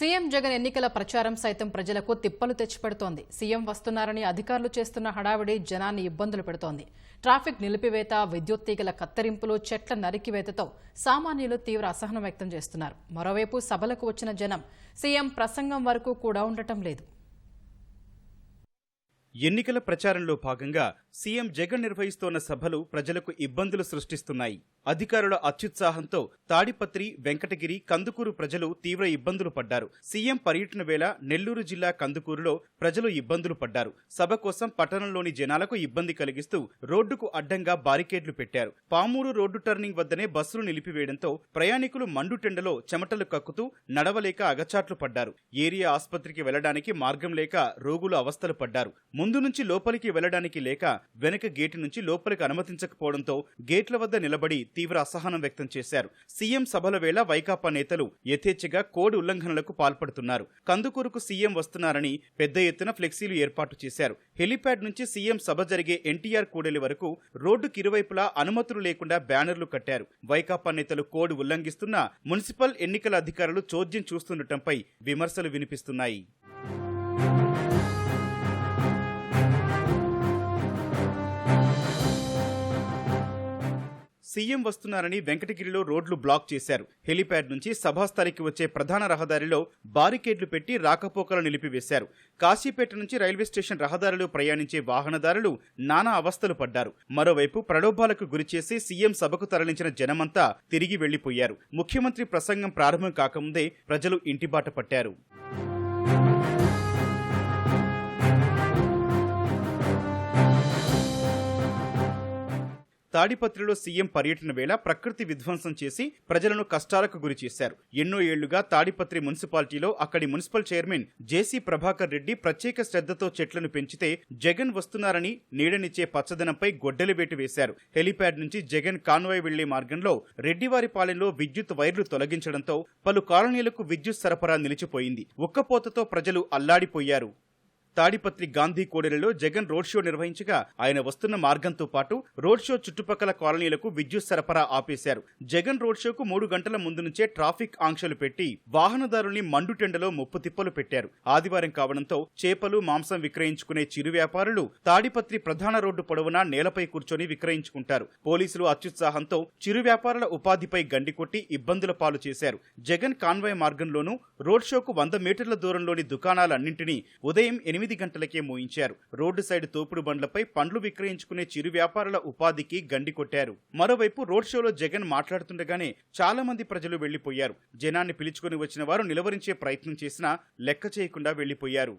CM Jagan ఎన్నికల ప్రచారం సైతం ప్రజలకు తిప్పలు తెచ్చిపెడుతోంది. సీఎం వస్తున్నారని అధికారులు చేస్తున్న హడావిడి జనాన్ని ఇబ్బందులు పెడుతోంది. ట్రాఫిక్ నిలిపివేత విద్యుత్ తీగల కత్తిరింపులు చెట్ల నరికివేతతో సామాన్యులు తీవ్ర అసహనం వ్యక్తం చేస్తున్నారు. మరోవైపు సభలకు వచ్చిన జనం సీఎం ప్రసంగం వరకు కూడా ఉండటం లేదు. ఎన్నికల ప్రచారంలో భాగంగా సీఎం జగన్ నిర్వహిస్తోన్న సభలు ప్రజలకు ఇబ్బందులు సృష్టిస్తున్నాయి. అధికారుల అత్యుత్సాహంతో తాడిపత్రి వెంకటగిరి కందుకూరు ప్రజలు తీవ్ర ఇబ్బందులు పడ్డారు. సీఎం పర్యటన వేళ నెల్లూరు జిల్లా కందుకూరులో ప్రజలు ఇబ్బందులు పడ్డారు. సభ కోసం పట్టణంలోని జనాలకు ఇబ్బంది కలిగిస్తూ రోడ్డుకు అడ్డంగా బారికేడ్లు పెట్టారు. పామూరు రోడ్డు టర్నింగ్ వద్దనే బస్సులు నిలిపివేయడంతో ప్రయాణికులు మండుటెండలో చెమటలు కక్కుతూ నడవలేక అగచాట్లు పడ్డారు. ఏరియా ఆసుపత్రికి వెళ్ళడానికి మార్గం లేక రోగులు అవస్థలు పడ్డారు. ముందు నుంచి లోపలికి వెళ్ళడానికి లేక వెనక గేటు నుంచి లోపలికి అనుమతించకపోవడంతో గేట్ల వద్ద నిలబడి తీవ్ర అసహనం వ్యక్తం చేశారు. సీఎం సభల వేళ వైకాపా నేతలు యథేచ్ఛగా కోడ్ ఉల్లంఘనలకు పాల్పడుతున్నారు. కందుకూరుకు సీఎం వస్తున్నారని పెద్ద ఎత్తున ఫ్లెక్సీలు ఏర్పాటు చేశారు. హెలిప్యాడ్ నుంచి సీఎం సభ జరిగే ఎన్టీఆర్ కూడలి వరకు రోడ్డుకి ఇరువైపులా అనుమతులు లేకుండా బ్యానర్లు కట్టారు. వైకాపా నేతలు కోడ్ ఉల్లంఘిస్తున్న మున్సిపల్ ఎన్నికల అధికారులు చోద్యం చూస్తుండటంపై విమర్శలు వినిపిస్తున్నాయి. సీఎం వస్తున్నారని వెంకటగిరిలో రోడ్లు బ్లాక్ చేశారు. హెలిప్యాడ్ నుంచి సభాస్థలికి వచ్చే ప్రధాన రహదారిలో బారికేడ్లు పెట్టి రాకపోకలు నిలిపివేశారు. కాశీపేట నుంచి రైల్వే స్టేషన్ రహదారిలో ప్రయాణించే వాహనదారులు నానా అవస్థలు పడ్డారు. మరోవైపు ప్రలోభాలకు గురిచేసి సీఎం సభకు తరలించిన జనమంతా తిరిగి వెళ్ళిపోయారు ముఖ్యమంత్రి ప్రసంగం ప్రారంభం కాకముందే ప్రజలు ఇంటిబాట పట్టారు. తాడిపత్రిలో సీఎం పర్యటన వేళ ప్రకృతి విధ్వంసం చేసి ప్రజలను కష్టాలకు గురి చేశారు. ఎన్నో ఏళ్ళుగా తాడిపత్రి మున్సిపాలిటీలో అక్కడి municipal chairman JC Prabhakar Reddy ప్రత్యేక శ్రద్ధతో చెట్లను పెంచితే జగన్ వస్తున్నారని నీడనిచ్చే పచ్చదనంపై గొడ్డలి వేటు వేశారు. హెలిప్యాడ్ నుంచి జగన్ కాన్వాయ్ వెళ్ళే మార్గంలో రెడ్డివారిపాలెంలో విద్యుత్ వైర్లు తొలగించడంతో పలు కాలనీలకు విద్యుత్ సరఫరా నిలిచిపోయింది. ఉక్కపోతతో ప్రజలు అల్లాడిపోయారు. తాడిపత్రి గాంధీ కోడెలలో జగన్ రోడ్ షో నిర్వహించగా ఆయన వస్తున్న మార్గంతో పాటు రోడ్ షో చుట్టుపక్కల కాలనీలకు విద్యుత్ సరఫరా ఆపేశారు. జగన్ రోడ్ షోకు మూడు గంటల ముందు నుంచే ట్రాఫిక్ ఆంక్షలు పెట్టి వాహనదారుల్ని మండుటెండలో ముప్పు తిప్పలు పెట్టారు. ఆదివారం కావడంతో చేపలు మాంసం విక్రయించుకునే చిరు వ్యాపారులు తాడిపత్రి ప్రధాన రోడ్డు పొడవునా నేలపై కూర్చొని విక్రయించుకుంటారు. పోలీసులు అత్యుత్సాహంతో చిరు వ్యాపారుల ఉపాధిపై గండి కొట్టి ఇబ్బందుల పాలు చేశారు. జగన్ కాన్వాయ్ మార్గంలోనూ రోడ్ షోకు వంద మీటర్ల దూరంలోని దుకాణాలన్నింటినీ ఉదయం ఎనిమిది గంటలకే మోయించారు. రోడ్డు సైడ్ తోపుడు బండ్లపై పండ్లు విక్రయించుకునే చిరు వ్యాపారుల ఉపాధికి గండి కొట్టారు. మరోవైపు రోడ్ షోలో జగన్ మాట్లాడుతుండగానే చాలా మంది ప్రజలు వెళ్ళిపోయారు. జనాన్ని పిలుచుకుని వచ్చిన వారు నిలవరించే ప్రయత్నం చేసినా లెక్క చేయకుండా వెళ్ళిపోయారు.